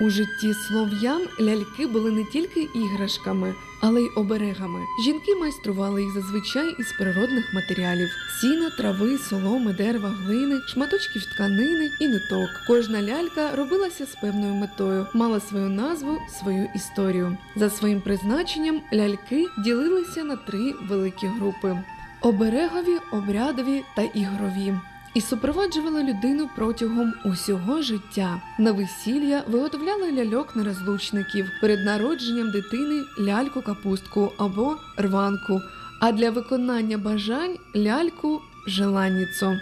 У житті слов'ян ляльки були не тільки іграшками, але й оберегами. Жінки майстрували їх зазвичай із природних матеріалів: сіна, трави, соломи, дерева, глини, шматочків тканини і ниток. Кожна лялька робилася з певною метою, мала свою назву, свою історію. За своїм призначенням ляльки ділилися на три великі групи: оберегові, обрядові та ігрові. І супроводжували людину протягом усього життя. На весілля виготовляли ляльок нерозлучників перед народженням дитини ляльку капустку або рванку, а для виконання бажань ляльку желанніцу.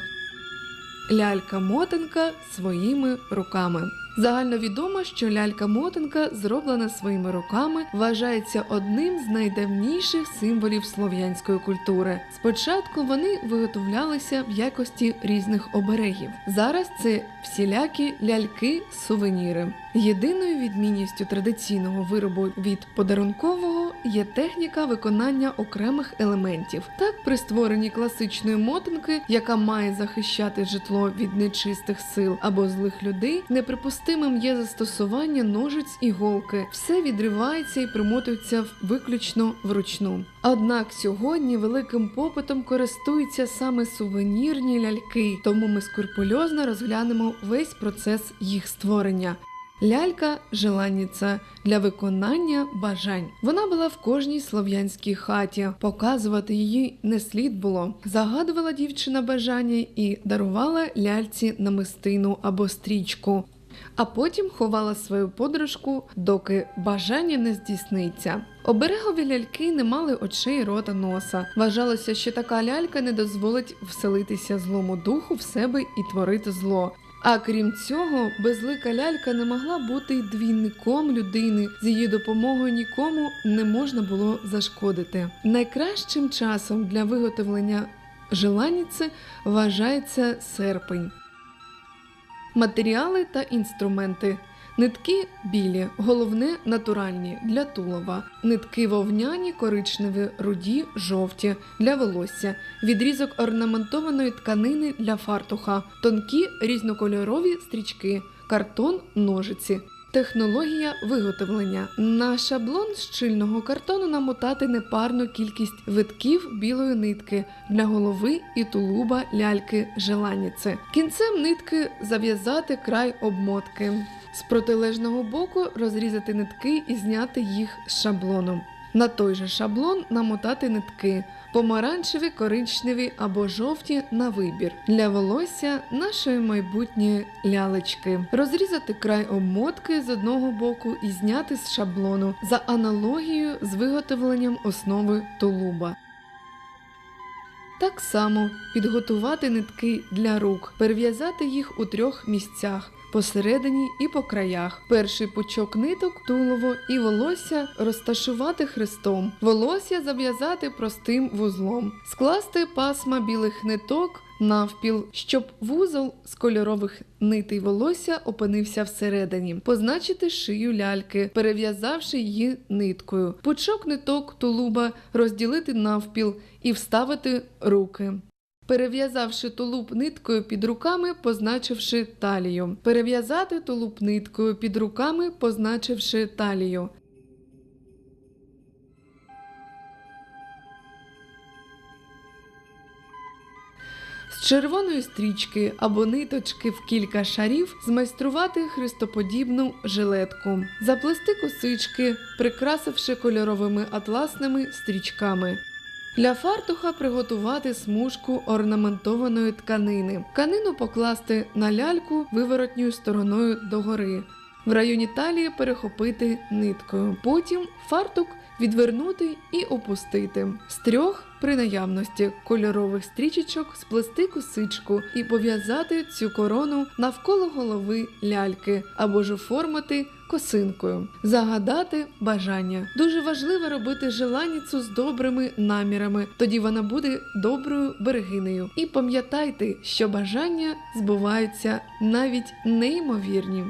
Лялька-мотанка своїми руками. Загальновідомо, що лялька-мотанка, зроблена своїми руками, вважається одним з найдавніших символів слов'янської культури. Спочатку вони виготовлялися в якості різних оберегів. Зараз це всілякі ляльки-сувеніри. Єдиною відмінністю традиційного виробу від подарункового є техніка виконання окремих елементів. Так, при створенні класичної мотанки, яка має захищати житло від нечистих сил або злих людей, неприпустимим є застосування ножиць і голки. Все відривається і примотується виключно вручну. Однак сьогодні великим попитом користуються саме сувенірні ляльки, тому ми скрупульозно розглянемо весь процес їх створення. Лялька желанниця для виконання бажань. Вона була в кожній слов'янській хаті. Показувати її не слід було. Загадувала дівчина бажання і дарувала ляльці намистину або стрічку. А потім ховала свою подружку, доки бажання не здійсниться. Оберегові ляльки не мали очей, рота, носа. Вважалося, що така лялька не дозволить вселитися злому духу в себе і творити зло. А крім цього, безлика лялька не могла бути й двійником людини. З її допомогою нікому не можна було зашкодити. Найкращим часом для виготовлення желаніці вважається серпень. Матеріали та інструменти. Нитки білі, головне натуральні для тулова. Нитки вовняні, коричневі, руді, жовті для волосся. Відрізок орнаментованої тканини для фартуха, тонкі різнокольорові стрічки, картон, ножиці. Технологія виготовлення. На шаблон з щільного картону намотати непарну кількість витків білої нитки для голови і тулуба ляльки желаніці. Кінцем нитки зав'язати край обмотки. З протилежного боку розрізати нитки і зняти їх з шаблону. На той же шаблон намотати нитки помаранчеві, коричневі або жовті на вибір для волосся нашої майбутньої лялечки. Розрізати край обмотки з одного боку і зняти з шаблону за аналогією з виготовленням основи тулуба. Так само підготувати нитки для рук, перев'язати їх у трьох місцях. Посередині і по краях. Перший пучок ниток, тулово і волосся розташувати хрестом. Волосся зав'язати простим вузлом. Скласти пасма білих ниток навпіл, щоб вузол з кольорових нитей волосся опинився всередині. Позначити шию ляльки, перев'язавши її ниткою. Пучок ниток тулуба розділити навпіл і вставити руки. Перев'язавши тулуб ниткою під руками, позначивши талію. Перев'язати тулуб ниткою під руками, позначивши талію. Червоної стрічки або ниточки в кілька шарів змайструвати хрестоподібну жилетку, заплести косички, прикрасивши кольоровими атласними стрічками. Для фартуха приготувати смужку орнаментованої тканини. Тканину покласти на ляльку виворотньою стороною догори. В районі талії перехопити ниткою. Потім фартук відвернути і опустити. З трьох при наявності кольорових стрічечок сплести косичку і пов'язати цю корону навколо голови ляльки або ж оформити косинкою. Загадати бажання. Дуже важливо робити желаніцю з добрими намірами, тоді вона буде доброю берегинею. І пам'ятайте, що бажання збуваються навіть неймовірні.